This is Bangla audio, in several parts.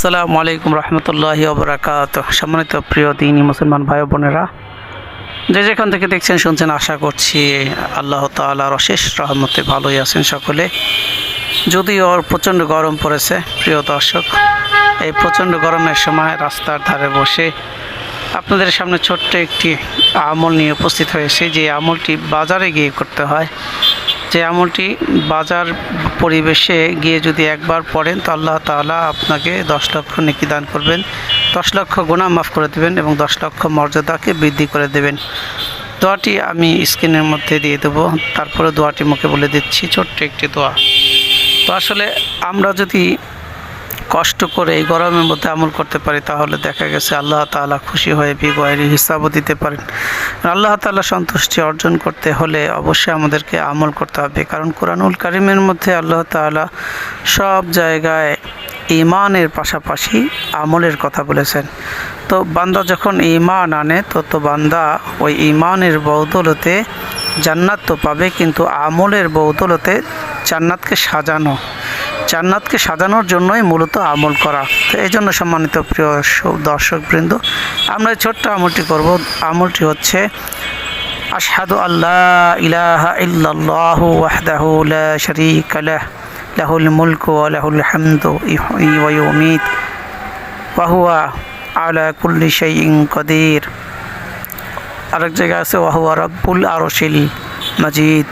আসসালামু আলাইকুম রহমতুল্লাহি ওবরাকাত। সম্মানিত প্রিয় দিনী মুসলমান ভাই বোনেরা, যে যেখান থেকে দেখছেন, শুনছেন, আশা করছি আল্লাহ তালার অশেষ রহমতে ভালোই আছেন সকলে। যদিও প্রচণ্ড গরম পড়েছে, প্রিয় দর্শক, এই প্রচণ্ড গরমের সময় রাস্তার ধারে বসে আপনাদের সামনে ছোট্ট একটি আমল নিয়ে উপস্থিত হয়েছে। যে আমলটি বাজারে গিয়ে করতে হয় যে আমলটি বাজার পরিবেশে গিয়ে যদি একবার পড়েন, তো আল্লাহ তালা আপনাকে দশ লক্ষ নেকি দান করবেন, দশ লক্ষ গুণা মাফ করে দেবেন এবং দশ লক্ষ মর্যাদাকে বৃদ্ধি করে দেবেন। দোয়াটি আমি স্ক্রিনের মধ্যে দিয়ে দেবো, তারপরে দোয়াটি মুখে বলে দিচ্ছি, ছোট্ট একটি দোয়া। তো আসলে আমরা যদি কষ্ট করে এই গরমের মধ্যে আমল করতে পারি, তাহলে দেখা গেছে আল্লাহ তাআলা খুশি হয়ে বিগয়ের হিসাবও দিতে পারেন। আল্লাহ তাআলা সন্তুষ্টি অর্জন করতে হলে অবশ্যই আমাদেরকে আমল করতে হবে। কারণ কোরআনুল কারিমের মধ্যে আল্লাহ তাআলা সব জায়গায় ইমানের পাশাপাশি আমলের কথা বলেছেন। তো বান্দা যখন ইমান আনে, তো তো বান্দা ওই ইমানের বৌদলতে জান্নাত তো পাবে, কিন্তু আমলের বৌদলতে জান্নাতকে সাজানো। জান্নাতকে সাজানোর জন্যই মূলত আমল করা। তো এই জন্য সম্মানিত প্রিয় দর্শক বৃন্দ আমরা এই ছোট্ট আমলটি করব। আমলটি হচ্ছে, আশহাদু আল্লাহ ইলাহা ইল্লাল্লাহু ওয়াহদাহু লা শারীকা লাহ, লাহুল মুলকু ওয়া লাহুল হামদু ইহয়ি ওয়া ইউমীত, ওয়া হুয়া আলা কুল্লি শাইইন কাদির। আরেক জায়গায় আছে, ওয়া হুয়া রাব্বুল আরশিল মাজিদ।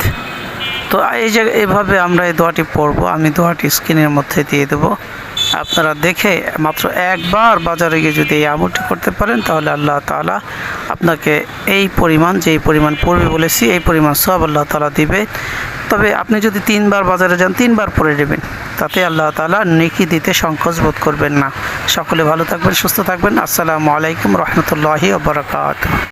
তো এই যে এইভাবে আমরা এই দোয়াটি পড়ব, আমি দোয়াটি স্ক্রিনের মধ্যে দিয়ে দেবো। আপনারা দেখে মাত্র একবার বাজারে গিয়ে যদি এই আমলটি করতে পারেন, তাহলে আল্লাহ তাআলা আপনাকে এই পরিমাণ, যেই পরিমাণ পড়বে বলেছি, এই পরিমাণ সব আল্লাহ তাআলা দিবে। তবে আপনি যদি তিনবার বাজারে যান, তিনবার পরে নেবেন। তাতে আল্লাহ তাআলা নেকি দিতে সংকোচ বোধ করবেন না। সকলে ভালো থাকবেন, সুস্থ থাকবেন। আসসালামু আলাইকুম রহমতুল্লাহি ওবরাকাত